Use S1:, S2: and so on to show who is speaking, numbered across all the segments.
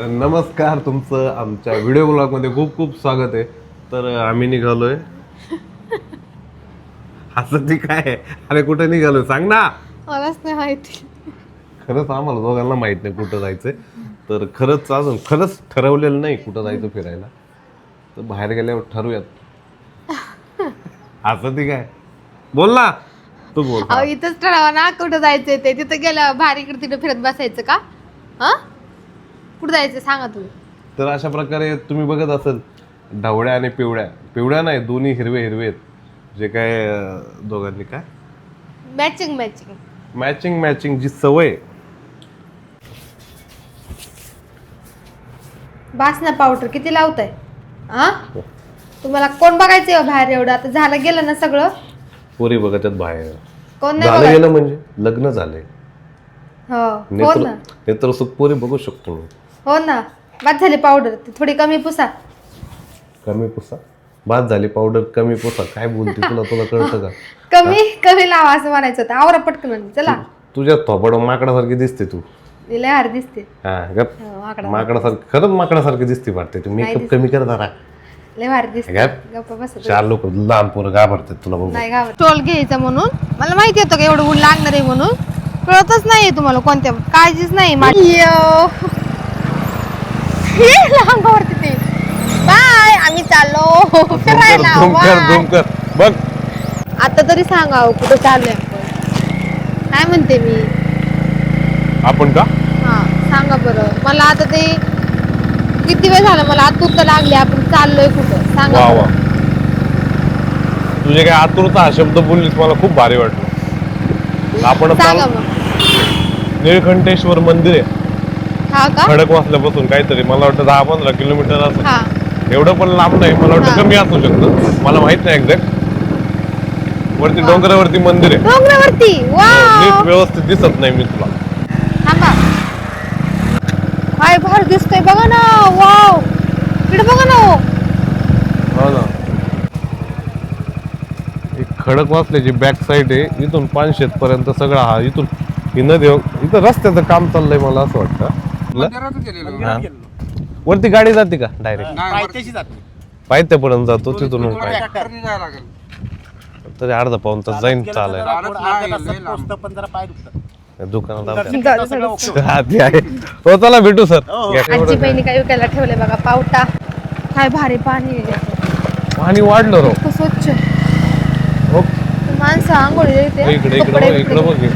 S1: नमस्कार तुमचं आमच्या व्हिडिओ ब्लॉगमध्ये खूप खूप स्वागत आहे. तर आम्ही निघालोय. असं ती काय? अरे कुठे निघालोय? सांग ना.
S2: मलाच नाही माहिती.
S1: खरंच आम्हाला दोघांना माहीत नाही कुठं जायचंय. तर खरंच अजून खरंच ठरवलेलं नाही कुठं जायचं फिरायला. तर बाहेर गेल्यावर ठरवूयात. असं ती काय बोल ना. तू बोल.
S2: अहो इथंच ठरावा ना कुठं जायचंय ते. तिथं गेलं भारी इकडे तिकडे फिरत बसायचं का? हा? कुठं जायचं सांगा तुम्ही.
S1: तर अशा प्रकारे तुम्ही बघत असाल ढवळ्या आणि पिवळ्या. पिवळ्या नाही दोन्ही हिरवे हिरवे आहेत. जे काय अं, दोघांनी काय?
S2: मॅचिंग मॅचिंग
S1: मॅचिंग मॅचिंग जी सवय
S2: बासना पावडर किती लावताय? हा? तुम्हाला कोण बघायचंय हो बाहेर एवढं? आता झालं गेलं ना सगळं?
S1: पोरी बघत आहेत बाहेर.
S2: कोण नाही
S1: झालं
S2: बघायचं?
S1: गेलं म्हणजे? लग्न झालंय.
S2: हो हो
S1: नेत्र
S2: ना.
S1: नेत्र सुख पोरी बघू शकतो मी.
S2: हो ना बाद झाली पावडर ती थोडी कमी पुसा.
S1: कमी पुसा? बाद झाली पावडर कमी पुसा. काय बोलते तुला तुला कळतं का?
S2: कमी कमी लावा असं म्हणायचं होतं. आवरा पटकन चला.
S1: तुझ्या थोपड माकडासारखी दिसते तू.
S2: लय हार दिसते.
S1: हा गप.
S2: हो, आकडा
S1: माकडासारखी खरंच माकडासारखी दिसते वाटते तू. मेकअप कमी कर जरा.
S2: लय भारी दिसते.
S1: गप.
S2: गप्प बस
S1: चार लोक लहान पोरं घाबरतात तुला बघू
S2: नाही घाबर टोल घ्यायचा म्हणून? मला माहिती होतं का एवढं ऊन लागणार आहे म्हणून? कळतच नाही तुम्हाला कोणत्या काळजीच नाही माझी यो. हे अंगावरती ते. बाय आम्ही चाललो. फिरायला bye.
S1: बघ.
S2: आता तरी सांगा अहो, कुठं चाललोय आपण. काय म्हणते मी?
S1: आपण का?
S2: हा सांगा बरं. मला आता ते किती वेळ झाला मला आतुरता लागली आपण चाललोय कुठं? सांगा
S1: वा
S2: बरं.
S1: वा. तुझे काय आतुरता हा शब्द बोललीस मला खूप भारी वाटलं. आपण
S2: सांगा
S1: चाल-
S2: मग
S1: निळकंठेश्वर मंदिर आहे.
S2: हा का?
S1: खडक वाचल्यापासून काहीतरी मला वाटतं दहा पंधरा किलोमीटर असं.
S2: हा.
S1: एवढं पण लांब नाही मला वाटतं
S2: हा.
S1: कमी असू शकतं. मला माहीत नाही एक्झॅक्ट वरती डोंगरावरती मंदिर आहे.
S2: डोंगरावरती? वा!
S1: नीट व्यवस्थित दिसत नाही मी तुला.
S2: थांबा. काय भार दिसतोय बघा ना. वाव! इकडे बघा ना हो.
S1: हो ना. एक खडक वाचल्याची बॅक साईड आहे. इथून पानशेत पर्यंत सगळा हा इथून ही नदी इथं रस्त्याचं काम चाललंय मला असं वाटतं. हा. वरती गाडी जाते का? डायरेक्ट
S3: पायथ्याशी जाते.
S1: पायथ्यापर्यंत जातो तिथून मग काय
S3: ट्रॅक्टरने जायला लागेल.
S1: तरी अर्धा पाऊन तास जाईन चालाय
S3: नाही.
S4: पण जरा पाय दुखतात
S1: दुकानात जाऊ
S2: दे.
S1: हा, ते आहे. हो चला भेटू सर.
S2: आजी बहिणी काय विकायला ठेवले बघा पावटा. काय भारी पाणी आहे.
S1: पाणी वाढलं रो
S2: इतकं स्वच्छ
S1: हो.
S2: माणसं आंघोळ
S1: इकडे इकडे बघ, इकडे बघ. हे.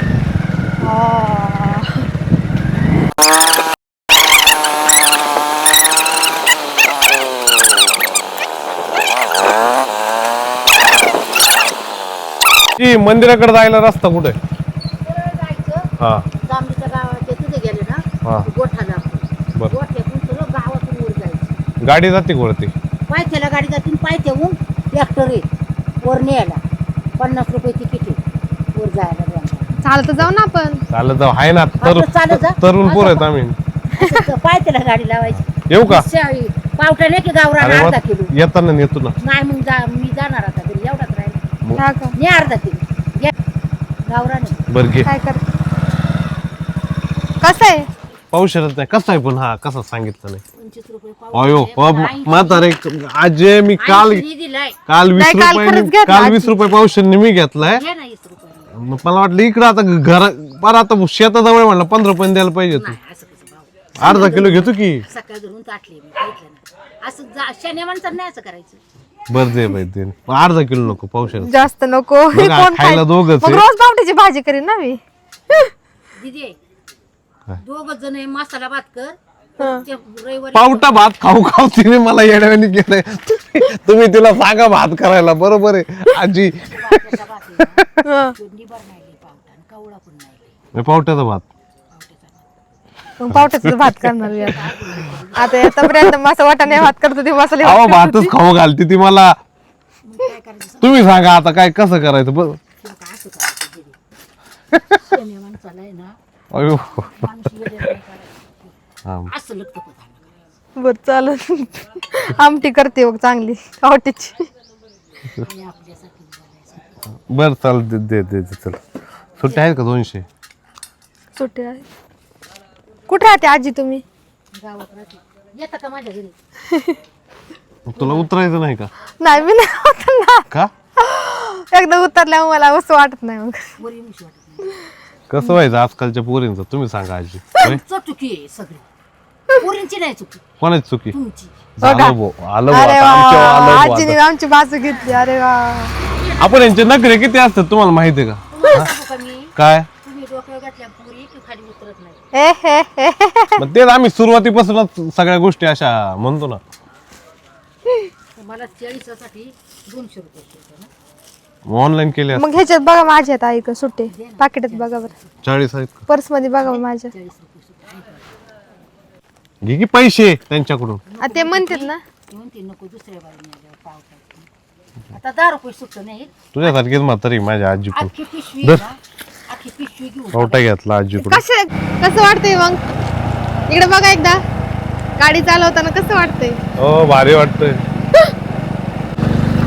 S1: ती मंदिराकडे जायला रस्ता कुठे? हा.
S4: गावाच्या तिथे गेले ना
S1: हा. बर.
S4: गोठ्यातून सगळं गावातून वर जायचं.
S1: गाडी जाते का वरती?
S4: पायथ्याला गाडी जातील पायथ्याहून ट्रॅक्टर आहे. वर न्यायला. पन्नास रुपये तिकीट आहे. वर जायला.
S2: चालत जाऊ ना आपण.
S1: चालत जाऊ. आहे ना तर
S4: आता चालत जा.
S1: तरुण पोर आहेत आम्ही.
S4: असं पायथ्याला गाडी लावायची.
S1: येऊ का?
S4: पावटा नाही की गावरान
S1: अरे
S4: अर्धा
S1: मग
S4: किलो.
S1: येताना नेतो ना.
S4: नाही मग जा मी जाणार आता.
S2: हा का?
S4: ने अर्धा किलो. घ्या गावरान. आहे.
S1: बर घे.
S2: काय कर? कसं आहे?
S1: पाऊस शकत नाही. कसा आहे पण? हा कसा सांगितलं नाही.
S4: पंचवीस रुपये पाव
S1: अयो
S4: आहे.
S1: अ,
S4: ऐंशी-
S1: म्हातारे आज मी काल
S4: ऐंशी दिलाय.
S1: काल वीस
S2: नाही, काल
S1: रुपये
S2: घेतला
S1: काल. वीस रुपये पाऊस मी घेतलाय.
S4: घ्या ना वीस रुपये.
S1: मग मला वाटलं इकडं आता घर पर आता शेताजवळ म्हणलं पंधरा रुपये द्यायला पाहिजे तू
S4: नाही असं कसं भाऊ
S1: अर्धा किलो घेतो की?
S4: सकाळ धरून ताटली मी ऐकलं ना असं जा शनी माणसानं नाही असं करायचं.
S1: बर दे बाई दे मग अर्धा किलो नको पाऊस
S2: जास्त नको.
S1: बघा,
S2: कोण
S1: खायला
S2: खाय-
S1: दोघंच
S2: मग
S1: आहे.
S2: रोज पावट्याची भाजी करीन ना मी.
S4: दिदी दोघ जण आहे, मसाला भात कर. ते रविवारी
S1: पावटा भात खाऊ खाऊ तिने मला येड्यावानी केलंय. तुम्ही तिला सांगा भात करायला. बरोबर आहे. आजी.
S4: पावट्याचा भात आहे ना,
S2: हं.
S4: तो निबार नाही लई पावटा आणि कवळा पण नाही. लई.
S1: मी पावट्याचा भात.
S2: मग पावट्याचा भात करणार मी आता आता आतापर्यंत मसा वाटाणे भात करतो ते मसाले
S1: अहो
S2: भात
S1: भातच खाऊ घालते ती मला तुम्ही सांगा आता काय कसं करायचं बघ
S4: माणसाला आहे ना
S1: अयो
S4: माणूस वेगळं नाही करायचं.
S1: हा.
S4: असं लग्न होतं
S2: होती. बर चालत आमटी करते बघ चांगली पावट्याची
S4: आणि आपल्यासाठी बोलायचं.
S1: बर चाल दे दे दे दे, चल सुट्टी आहेत का दोनशे
S2: सुट्टी आहे कुठे राहते आजी तुम्ही?
S4: गावात राहते. येतं का माझ्या घरी?
S1: तुला उतरायचं नाही का?
S2: नाही मी नाही उतरणार.
S1: का?
S2: एकदा उतरल्यावर मला असं वाटत नाही मग.
S4: वर येऊशी वाटत नाही.
S1: कसं व्हायचं आजकालच्या पोरींचं? तुम्ही सांगा आजी. होय?
S4: तुमचं चुकी आहे सगळी. पोरींची नाही चुकी.
S1: कोणाची चुकी?
S4: तुमची.
S1: झालं भो आलं भो
S2: अरे
S1: आता,
S2: वा आजीने
S1: आता.
S2: आमची बाजू घेतली अरे वा.
S1: आपण यांचे नखरे किती असतात तुम्हाला माहिती आहे का?
S4: तुम्हाला सांगू का मी?
S1: काय?
S4: डोक्यावर घातल्या पोरी की खाली उतरत नाही.
S2: ए.
S1: मग तेच आम्ही सुरुवातीपासूनच सगळ्या गोष्टी अशा म्हणतो ना.
S4: तर मला चाळीसासाठी दोनशे रुपये शिकवतो ना.
S1: ऑनलाईन केले
S2: मग ह्याच्यात बघा माझ्या आहेत ऐक सुट्टे. पाकिटात बघा बरं.
S1: चाळीस आहेत का?
S2: पर्समध्ये बघा माझ्या.
S4: चाळीस रुपये सुद्धा
S1: घे की पैसे त्यांच्याकडून.
S2: आ, ते म्हणतात ना.
S4: नको दुसऱ्या बाजूने आल्यावर पाव टाकते. आता दहा रुपये सुटलं नाही
S1: तुझ्यासारखीच म्हातारी माझ्या आजी पण
S4: अख्खी पिशवी आहे ना.
S1: घेतला आजीकडून
S2: कसं वाटतंय मग? इकडे बघा एकदा. गाडी चालवताना कसं वाटतंय?
S1: हो भारी वाटतंय.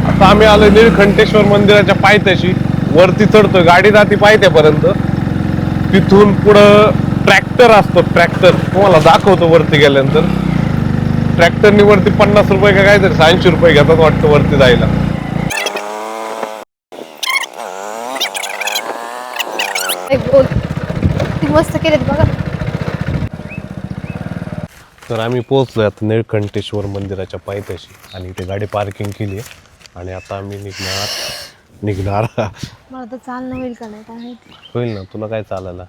S1: आता आम्ही आलो निळकंठेश्वर मंदिराच्या पायथ्याशी. वरती चढतोय. गाडी जाते पायथ्यापर्यंत. तिथून पुढं ट्रॅक्टर असतो. ट्रॅक्टर. तुम्हाला दाखवतो वरती गेल्यानंतर. ट्रॅक्टरनी वरती पन्नास रुपये का काहीतरी ऐंशी रुपये घेतात वाटतं वरती जायला
S2: एक बोल ती मस्त केलेत बघा.
S1: तर आम्ही पोहोचलोय आता निळकंठेश्वर मंदिराच्या पायथ्याशी. आणि इथे गाडी पार्किंग केली आहे. आणि आता आम्ही निघणार निघणार.
S2: मला तर चालणं होईल का नाही काय
S1: होईल ना तुला काय चालायला?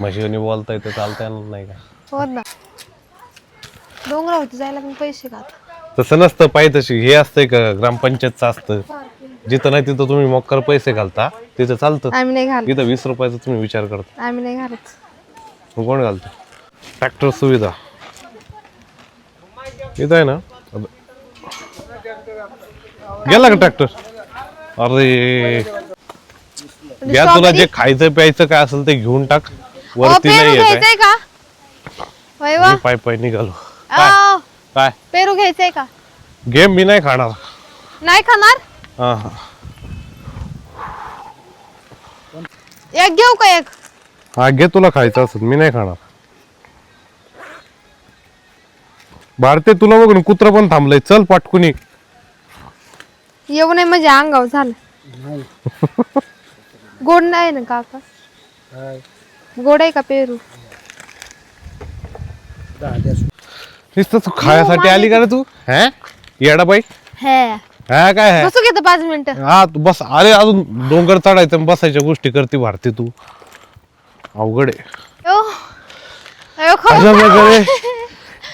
S1: म्हशीने बोलता येतं चालता येणार नाही का?
S2: हो ना. डोंगरावरती जायला पण पैसे का?
S1: तसं नसतं पायथ्याशी. हे असतंय का ग्रामपंचायतचं असतं. जिथं नाही तिथं तुम्ही मोक्कर पैसे घालता तिथं चालतं.
S2: आम्ही नाही घालत.
S1: इथं वीस रुपयाचा तुम्ही विचार करता.
S2: आम्ही नाही घालत.
S1: मग कोण घालतं? ट्रॅक्टर सुविधा. इथं आहे ना? गेला का ट्रॅक्टर अरे. घ्या तुला जे खायचं प्यायचं काय असेल ते घेऊन टाक. वरती
S2: पेरू
S1: नाही येत
S2: घ्यायचंय का? वय वा
S1: मी पाय पाय निघालो.
S2: आ,
S1: काय?
S2: पेरू घ्यायचंय का?
S1: गेम मी नाही खाणार.
S2: नाही खाणार?
S1: हा हा
S2: एक घेऊ का एक?
S1: हा घे तुला खायचं असेल मी नाही खाणार. भारती तुला बघून कुत्र पण थांबलंय. चल पाटकुनी.
S2: येऊ नये म्हणजे अंगाव झालं. गोड नाही ना काका? गोड आहे का पेरू?
S1: नुसतं तू खायासाठी आली का रे तू? हा? येडा बाई.
S2: हे.
S1: हा काय आहे?
S2: बसू घेतो पाच मिनिटं.
S1: हा तू बस. अरे अजून डोंगर चढायचं आणि बसायच्या गोष्टी करते भारती तू. अवघड आहे.
S2: अयो अयो खरं
S1: अशा प्रकारे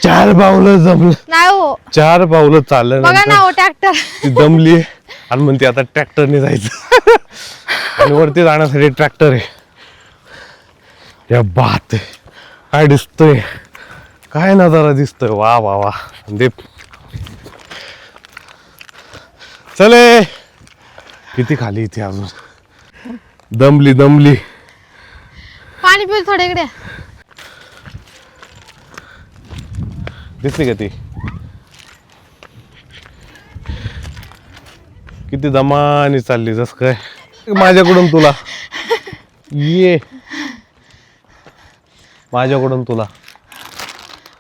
S1: चार पावलं जमलं.
S2: नाही हो.
S1: चार पावलं चाललं
S2: बघा ना हो ट्रॅक्टर
S1: ती दमली आणि म्हणते आता ट्रॅक्टरने जायचं. आणि वरती जाण्यासाठी ट्रॅक्टर आहे. या बात आहे. काय दिसतोय? काय नजारा दिसतोय? वा वा वा. दे. चले. किती खाली इथे अजून. दमली दमली.
S2: पाणी पिऊ थोडं इकडे.
S1: दिसली का ती? किती दमानी चालली जस काय. माझ्याकडून तुला. ये. माझ्याकडून तुला.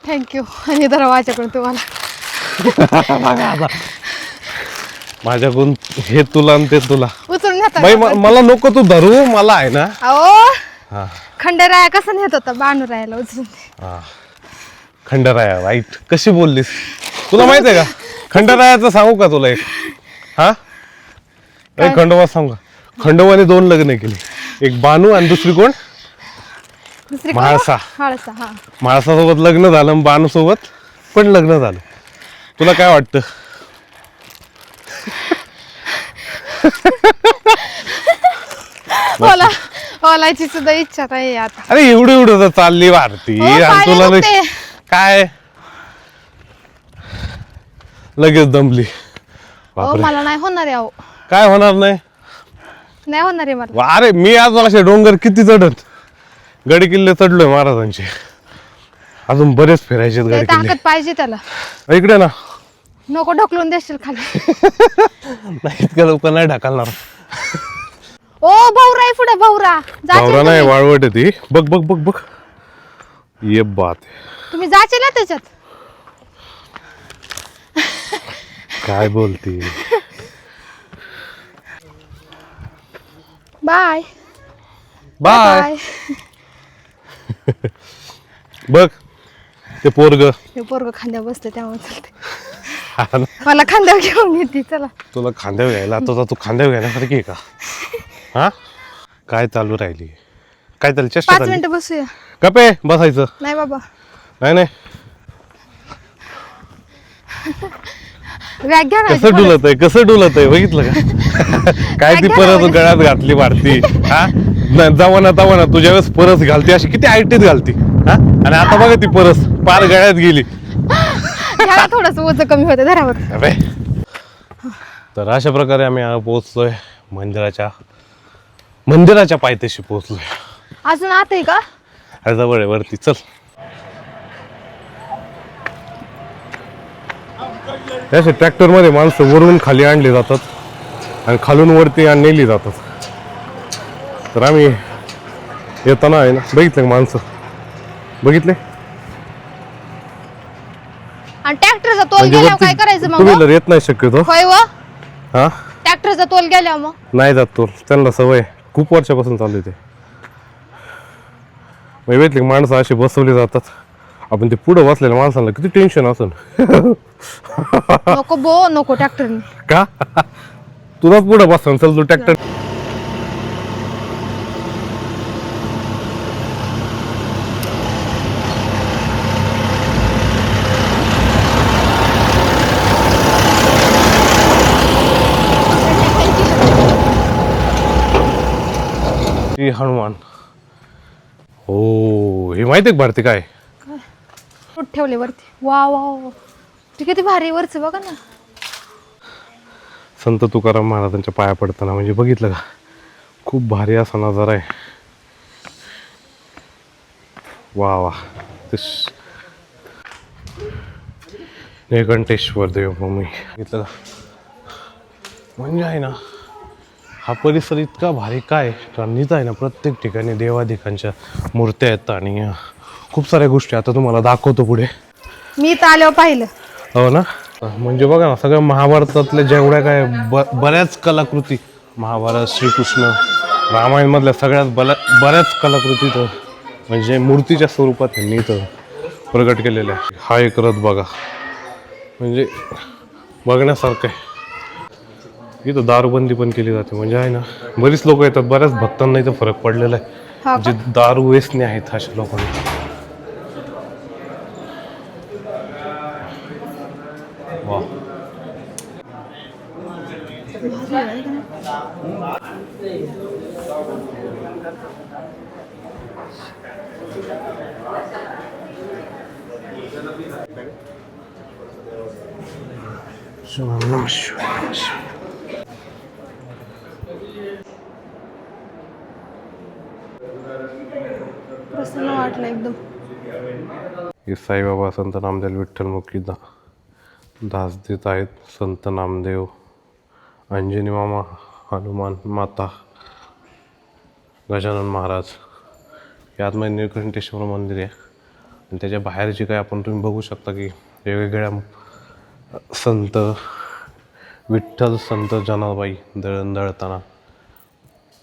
S2: थँक्यू आणि जरा वाच्याकडून तुम्हाला
S1: माझ्याकडून हे तुला आणि ते तुला.
S2: उचलून घेता
S1: बाई
S2: का?
S1: म- मला नको तू धरू मला आहे ना.
S2: अहो
S1: हा.
S2: खंडेराया कसं नेत होता? बाणूरायाला उचलून
S1: हा. खंडराया वाईट. कशी बोललीस? तुला माहीत आहे का? खंडरायाचं सांगू का तुला एक? हा? एक खंडोबा सांगू का? खंडोबाने दोन लग्न केली. एक बानू आणि दुसरी कोण?
S2: दुसरी
S1: म्हाळसा.
S2: हाळसा हा.
S1: माणसासोबत लग्न झालं आणि बानूसोबत पण लग्न झालं. तुला काय वाटतं?
S2: ओला ओलायची सुद्धा इच्छा नाही आता.
S1: अरे एवढं एवढं तर चालली भारती.
S2: हो,
S1: आणि तुला. काय? लगेच दमली.
S2: ओ
S1: बापरे.
S2: मला नाही होणार आहे अहो.
S1: काय होणार नाही?
S2: नाही होणार आहे मला.
S1: वा, अरे मी आज असे डोंगर किती चढत? गड किल्ले चढलोय महाराजांचे. अजून बरेच फिरायचे गड किल्ले.
S2: ताकद पाहिजे त्याला.
S1: इकडे ना.
S2: नको ढकलून देशील खाली.
S1: नाही इतक्या लोक नाही ढकलणार.
S2: ओ भाऊरा आहे पुढे भाऊरा.
S1: भावरा नाही? वाळवट आहे ती. बघ बघ बघ बघ. ये बात.
S2: तुम्ही जाचे ना त्याच्यात.
S1: काय बोलती?
S2: बाय.
S1: बाय. बघ ते पोरग.
S2: हे पोरग खांद्या बसते त्यामुळे चालते मला खांद्यावर घेऊन येते चला.
S1: तुला खांद्यावर घ्यायला आता तू खांद्यावर घेण्यासारखी आहे का? हा? काय चालू राहिली? काय चालू चेष्टा
S2: पाच
S1: चालली?
S2: मिनिटं बसूया.
S1: गपे बसायचं.
S2: नाही बाबा.
S1: नाही नाही.
S2: व्याग घ्या ना
S1: कसं डुलत आहे कसं डुलत आहे बघितलं का? काय ती परत गळ्यात घातली वाढती. हा? न- जवाना तवाना तुझ्या वेळेस परस घालती अशी. किती आयटीत घालती. हा? आणि आता बघा ती परस पार गळ्यात गेली.
S2: थोडस ओझ कमी होतं धरावर
S1: अबे. तर अशा प्रकारे आम्ही आज पोहोचलोय मंदिराच्या मंदिराच्या पायथ्याशी पोहोचलोय.
S2: अजून आत आहे का?
S1: अरे जवळ आहे वरती. चल. असे ट्रॅक्टरमध्ये माणसं वरून खाली आणली जातात आणि खालून वरती आण- नेली जातात. तर आम्ही येताना आहे ना बघितले का माणसं? बघितले?
S2: आणि ट्रॅक्टरचा तोल
S1: म्हणजे
S2: गेल्यावर काय करायचं
S1: टू
S2: मग
S1: व्हीलर येत नाही शक्यतो.
S2: होय व?
S1: हा?
S2: ट्रॅक्टरचा तोल गेल्यावर मग?
S1: नाही जात तो त्यांना सवय आहे. खूप वर्षापासून चालू आहे ते. माणसं अशी बसवली जातात. आपण ते पुढं बसलेल्या माणसाला किती टेन्शन असून
S2: नको बो नको ट्रॅक्टरने.
S1: का? तुलाच पुढं बसतो चल तू ट्रॅक्टर श्री हनुमान. हो हे माहिती आहे का भारती काय?
S2: ठेवले वरती? वा वा वा. ते किती भारी वरच बघा ना.
S1: संत तुकाराम महाराजांच्या पाया पडताना म्हणजे बघितलं का? खूप भारी असा नजारा आहे. वा वा. ते श- निळकंठेश्वर देवभूमी. बघितलं का? म्हणजे आहे ना हा परिसर इतका भारी काय कारण इथं आहे ना प्रत्येक ठिकाणी देवाधिकांच्या मूर्त्या आहेत आणि खूप साऱ्या गोष्टी आता तुम्हाला दाखवतो पुढे.
S2: मी इथं आल्यावर पाहिलं.
S1: हो ना? म्हणजे बघा ना सगळ्या महाभारतातल्या जेवढ्या काय ब बऱ्याच कलाकृती महाभारत श्रीकृष्ण रामायण मधल्या सगळ्यात बऱ्या बऱ्याच कलाकृती इथं म्हणजे मूर्तीच्या स्वरूपात त्यांनी इथं प्रगट केलेल्या आहे हा एक रथ बघा. म्हणजे बघण्यासारखं आहे. इथं दारूबंदी पण केली जाते. म्हणजे आहे ना बरीच लोक येतात बऱ्याच भक्तांना इथं फरक पडलेला आहे. जे दारू वेचणे आहेत अशा लोकांना.
S2: प्रसन्न वाटलं एकदम.
S1: हे साईबाबा संत नामदेव विठ्ठल मुखी दा दास देत आहेत संत नामदेव. अंजनी मामा हनुमान माता गजानन महाराज. हे आतमध्ये निळकंठेश्वर मंदिर आहे. आणि त्याच्या बाहेरची काय आपण तुम्ही बघू शकता की वेगवेगळ्या संत विठ्ठल संत जनाबाई दळण दळताना.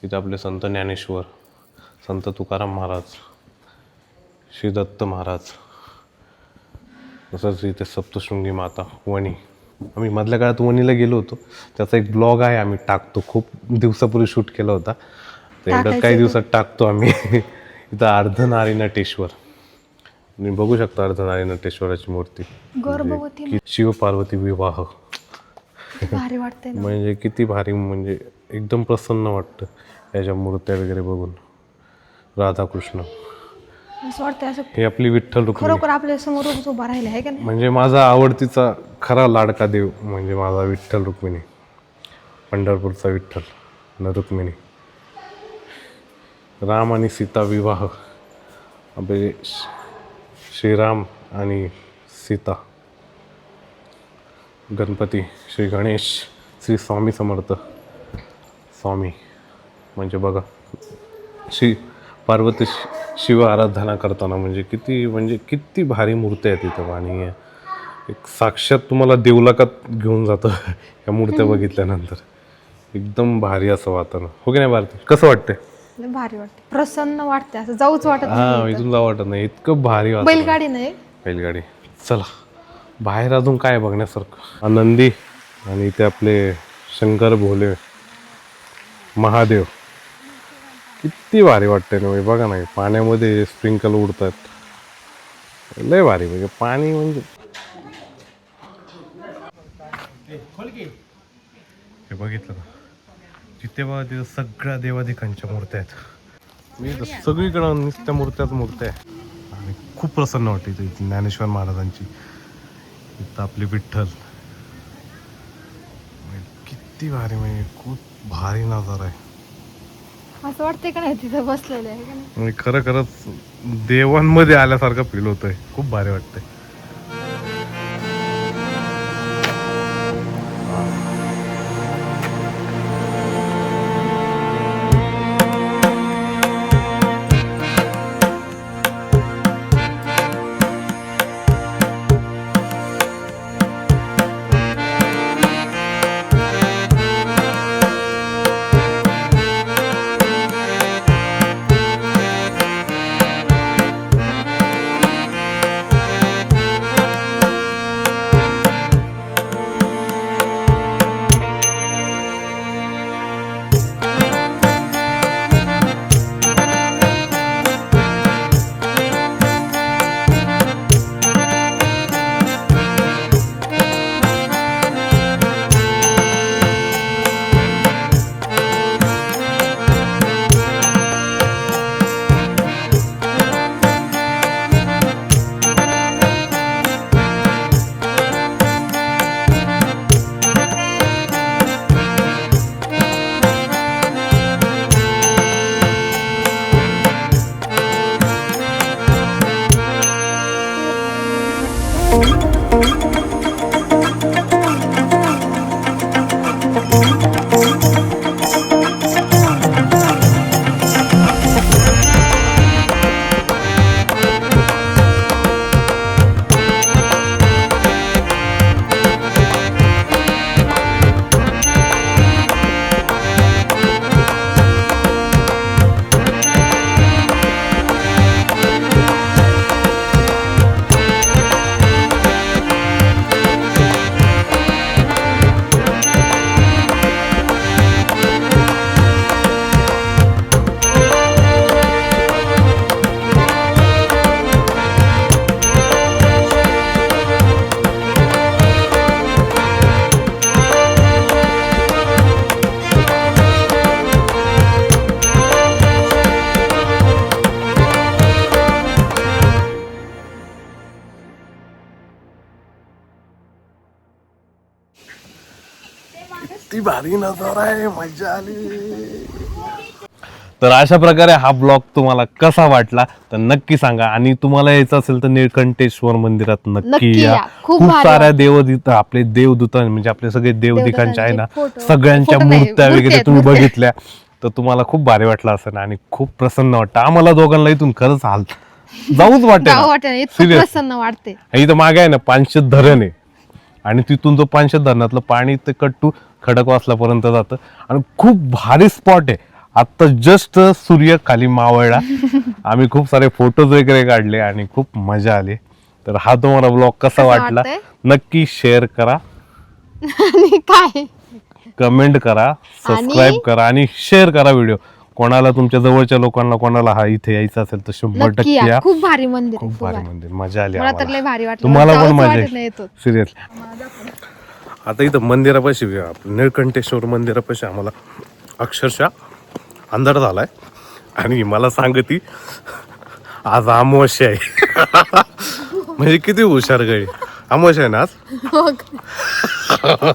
S1: इथे आपले संत ज्ञानेश्वर. संत तुकाराम महाराज श्री दत्त महाराज तसंच इथे सप्तशृंगी माता वणी. आम्ही मधल्या काळात वणीला गेलो होतो. त्याचा एक ब्लॉग आहे आम्ही टाकतो. खूप दिवसापूर्वी शूट केला होता. तर एकदा काही? दिवसात टाकतो आम्ही. इथं अर्धनारी नटेश्वर तुम्ही बघू शकता अर्धनारी नटेश्वराची मूर्ती की शिव पार्वती विवाह म्हणजे किती भारी म्हणजे एकदम प्रसन्न वाटतं. याच्या मूर्त्या वगैरे बघून. राधाकृष्ण.
S2: असं वाटतंय असं
S1: हे आपली विठ्ठल रुक्मिणी.
S2: खरोखर आपल्या समोरच उभा राहिला आहे का नाही?
S1: म्हणजे माझा आवडतीचा खरा लाडका देव म्हणजे माझा विठ्ठल रुक्मिणी. पंढरपूरचा विठ्ठल न रुक्मिणी. राम आणि सीता विवाह. आपले श्रीराम आणि सीता. गणपती श्री गणेश श्री स्वामी समर्थ. स्वामी. म्हणजे बघा श्री पार्वती शिव आराधना करताना म्हणजे किती म्हणजे किती भारी मूर्ती आहेत तिथं आणि एक साक्षात तुम्हाला देवलाकात घेऊन जातं या मूर्त्या बघितल्यानंतर. एकदम भारी असं वातावरण. हो की नाही भारती? कसं वाटतंय?
S2: भारी वाटते प्रसन्न वाटते असं जाऊच वाटत
S1: हा
S2: नाही
S1: इथून जावं वाटत नाही. इतकं भारी वातावरण.
S2: बैलगाडी नाही?
S1: बैलगाडी. चला. बाहेर अजून काय बघण्यासारखं? आनंदी आणि इथे आपले शंकर भोले. महादेव. किती भारी वाटते ना म्हणजे बघा ना पाण्यामध्ये स्प्रिंकल उडतात. लय भारी म्हणजे पाणी म्हणजे हे बघितलं ना तिथे बघा तिथं सगळ्या देवाधिकांच्या मूर्त्या आहेत. मी सगळीकडं नुसत्या मूर्त्याच मूर्त्या आहे आणि खूप प्रसन्न वाटते इथे ज्ञानेश्वर महाराजांची. इथं आपली विठ्ठल. म्हणजे किती भारी म्हणजे खूप भारी नजारा आहे.
S2: असं वाटतंय का नाही तिथं बसलेलं आहे का नाही?
S1: खरं खरंच देवांमध्ये आल्यासारखं फील होतंय. खूप भारी वाटतंय. किती भारी नजारा आहे मजा आली. तर अशा प्रकारे हा ब्लॉग तुम्हाला कसा वाटला तर नक्की सांगा. आणि तुम्हाला यायचं असेल तर निळकंठेश्वर मंदिरात नक्की
S2: नक्की
S1: या.
S2: या. खूप
S1: खूप
S2: भारी
S1: साऱ्या देवदूत आपले देवदूत म्हणजे आपले सगळे देवदिकांचे आहे ना
S2: देवदूतांचे photo-
S1: सगळ्यांच्या
S2: photo नाही,
S1: मूर्त्या
S2: मूर्ती
S1: वगैरे
S2: आहेत,
S1: तुम्ही
S2: मूर्ती आहेत.
S1: बघितल्या. तर तुम्हाला खूप भारी वाटलं असेल आणि खूप प्रसन्न वाटतं. आम्हाला दोघांना इथून खरंच हाल जाऊच वाटेल
S2: वाटत इतकं
S1: Serious.
S2: प्रसन्न वाटते
S1: इथं मागे आहे ना पानशेत धरण आहे. आणि तिथून जो पानशेत धरणातलं पाणी ते कट्टू खडकवासलापर्यंत जातं. आणि खूप भारी स्पॉट आहे. आता जस्ट सूर्य खाली मावळला. आम्ही खूप सारे फोटोज वगैरे काढले आणि खूप मजा आली. तर हा तुम्हाला ब्लॉग कसा वाटला? नक्की शेअर करा.
S2: काय?
S1: कमेंट करा सबस्क्राईब करा आणि शेअर करा व्हिडिओ कोणाला तुमच्या जवळच्या लोकांना कोणाला हा इथे यायचं असेल तर शंभर टक्के
S2: या. खूप भारी मंदिर
S1: खूप भारी. मंदिर. मजा आली तुम्हाला पण मजा. सिरियसली आता इथं मंदिरापाशी निळकंठेश्वर मंदिरापाशी आम्हाला अक्षरशः अंधार झालाय. आणि मला सांगती आज अमावस्या आहे. म्हणजे किती हुशार गडी अमावस्या आहे ना आज?
S2: हो?